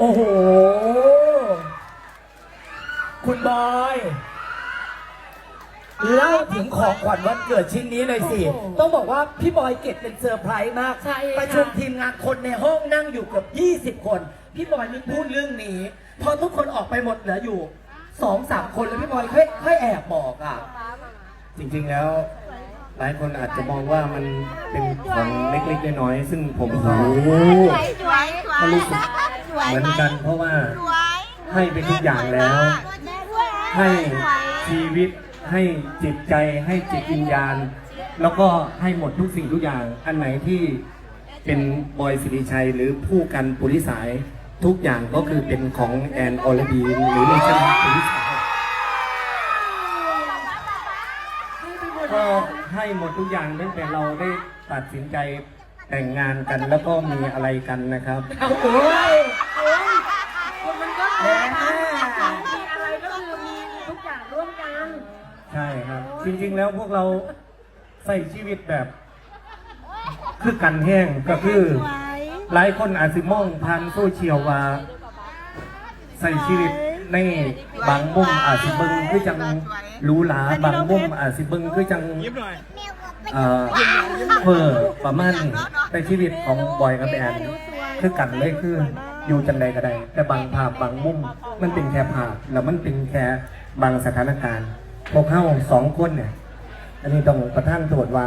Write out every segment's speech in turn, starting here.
โอ้โห คุณบอยเล่าถึงของขวัญวันเกิดชิ้นนี้หน่อยสิ โอ้โหต้องบอกว่าพี่บอยเก็บเป็นเซอร์ไพรส์มาก ใช่ค่ะ ประชุมทีมงานคนในห้องนั่งอยู่เกือบ 20 คน พี่บอยไมีพูดเรื่องนี้ พอทุกคนออกไปหมดเหลืออยู่สองสามคนแล้วพี่บอยค่อยค่อยแอบบอกอะ จริงๆแล้ว หลายคนอาจจะมองว่ามันเป็นของเล็กๆน้อยๆซึ่งผมก็ สวยสวยสวยก็รู้สึกสวย เหมือนกันเพราะว่าสวยให้ไปทุกอย่างแล้ว ให้ชีวิตให้จิตใจให้จิตวิญญาณ แล้วก็ให้หมดทุกสิ่งทุกอย่าง อันไหนที่เป็นบอยสิริชัยหรือผู้กันปุริสายทุกอย่างก็คือเป็นของแอนออลดีนหรือในชนะปุริสายก็ให้หมดทุกอย่างตั้งแต่เราได้ตัดสินใจแต่งงานกันแล้วก็มีอะไรกันนะครับ จริงๆ แล้วพวกเราใส่ชีวิตแบบ คือกันแห้งก็คือสวยหลายคนอาจสิมองทางโซเชียลว่า ใส่ชีวิตในบางมุมอาจสิเบิงคือจังหรูหราบางมุมอาจสิเบิงคือจังเอ่อเพ้อประมาณนี้แต่ชีวิตของบอยกับแอนคือกันเลยคืออยู่จังใดก็ได้แต่บางภาพบางมุมมันเป็นแค่ภาพแล้วมันเป็นแค่บางสถานการณ์ พวกเขาสองคนเนี่ย อันนี้ต้องประท่านตรวจว่า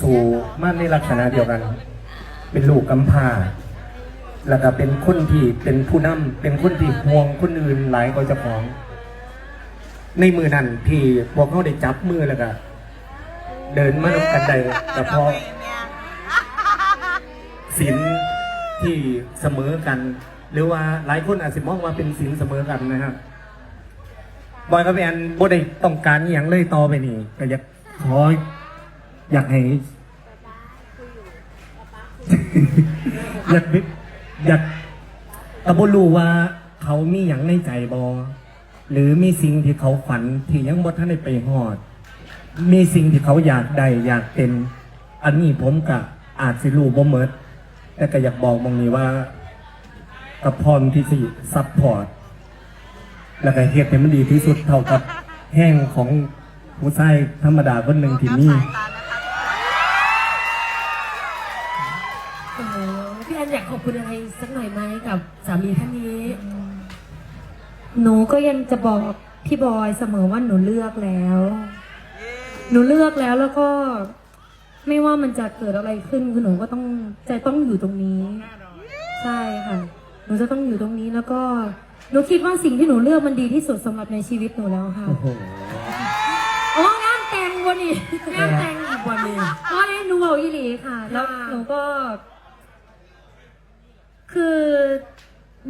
สู่มาในลักษณะเดียวกัน เป็นลูกกำพร้าแล้วก็เป็นคนที่เป็นผู้นำเป็นคนที่ห่วงคนอื่นหลายกว่าเจ้าของ ในมือนั้นที่พวกเขาได้จับมือแล้วก็เดินมาด้วยกันได้แต่พอศีลที่เสมอกัน หรือว่าหลายคนอาจจะมองว่าเป็นศีลเสมอกันนะครับ บอยกับแอนบ่ได้ต้องการอหย่างเลยต่อไปนี่ก็อยากขออยากให้ อยากวิอยากตะบรู้ว่าเขามีอย่างในใจบอหรือมีสิ่งที่เขาฝันที่ยังบ่ทันได้ไปหอด มีสิ่งที่เขาอยากได้อยากเป็น อันนี้ผมกะอาจสิรู้บ่เมิดแต่ก็อยากบอกมองนี้ว่ากับพร้อมที่สิซัพพอร์ต แล้วก็เฮ็ดให้มันดีที่สุดเท่ากับแห้งของผู้ชายธรรมดาคนหนึ่งที่มีโอ้โหพี่แอนอยากขอบคุณอะไรสักหน่อยไหมกับสามีท่านนี้หนูก็ยังจะบอกพี่บอยเสมอว่าหนูเลือกแล้ว หนูเลือกแล้วแล้วก็ ไม่ว่ามันจะเกิดอะไรขึ้นคือหนูก็ต้องจะต้องอยู่ตรงนี้ ใช่ค่ะ หนูจะต้องอยู่ตรงนี้แล้วก็ หนูคิดว่าสิ่งที่หนูเลือกมันดีที่สุดสำหรับในชีวิตหนูแล้วค่ะ โอ้โห อ๋องานแต่งวันนี้งานแต่งอีกวันหนึงอ๋อนี่หนูบอกอีหลีค่ะ แล้วค่ะหนูก็ คือ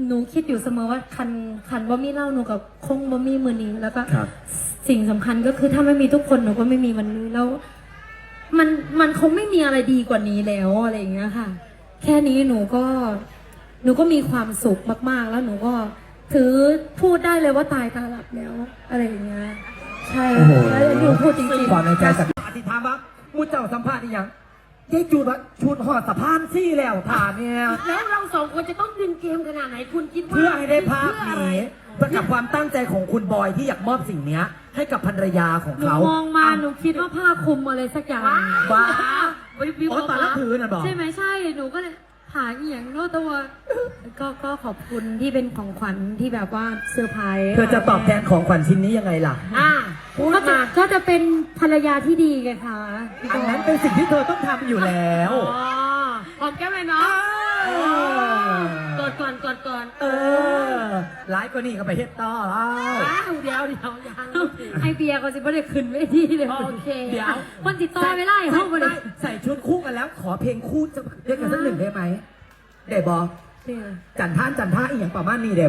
หนูคิดอยู่เสมอว่าคันคันบ่มีเล่าหนูกับคงบ่มีมือนี้แล้วก็ครับ สิ่งสำคัญก็คือถ้าไม่มีทุกคนหนูก็ไม่มีวันนี้แล้ว มันมันคงไม่มีอะไรดีกว่านี้แล้วอะไรอย่างเงี้ยค่ะ แค่นี้หนูก็ หนูก็มีความสุขมาก ๆ แล้วหนูก็ ถือพูดได้เลยว่าตายตาหลับแล้วอะไรอย่างเงี้ยใช่โอ้โห แล้วหนูพูดจริงๆความในใจสักอธิษฐานว่ามูเจ้าสัมภาษณ์อีหยังยายจูดว่าชุดหอดสะพานซี่แล้วฐานเนี่ย แล้วเราสองคนจะต้องดึงเกมขนาดไหนคุณคิดว่าเพื่อให้ได้ภาพเพื่ออะไรนี้เพื่อกับความตั้งใจของคุณบอยที่อยากมอบสิ่งเนี้ย ให้กับภรรยาของหนูเขามองมาหนูคิดว่าผ้าคลุมอะไรสักอย่างบ้าวิววิวอ๋อตอนละถือน่ะบอก ใช่ไหมใช่หนูก็เลย หาอหย่างโน้ตัว ก็ก็ขอบคุณที่เป็นของขวัญที่แบบว่าเซอร์ไพรส์เธอจะตอบแทนของขวัญชิ้นนี้ยังไงล่ะ อ่าพูดก็จะมาก็จะเป็นภรรยาที่ดีไงคะพี่อันบนั้นอยเป็นสิ่งที่เธอต้องทำอยู่แล้ว อ๋อหอมแก้มเลยเนาะกดก่อนกดก่อน เออ ไลฟ์ก็นี่ก็ไปเฮ็ดต่ออ้าวอ้าวเดี๋ยวเดี๋ยวยังไอเบียร์ก็จะไม่ได้ขึ้นเวทีเลยโอเคเดี๋ยวคนติดต่อไม่ได้ห้องมาเลยใส่ชุดคู่กันแล้ว ขอเพลงคู่จะเรียกกันสักหนึ่งได้ไหมได้บอกเนี่ยจันท่านจันท่าอีกอย่างประมาณนี้เด้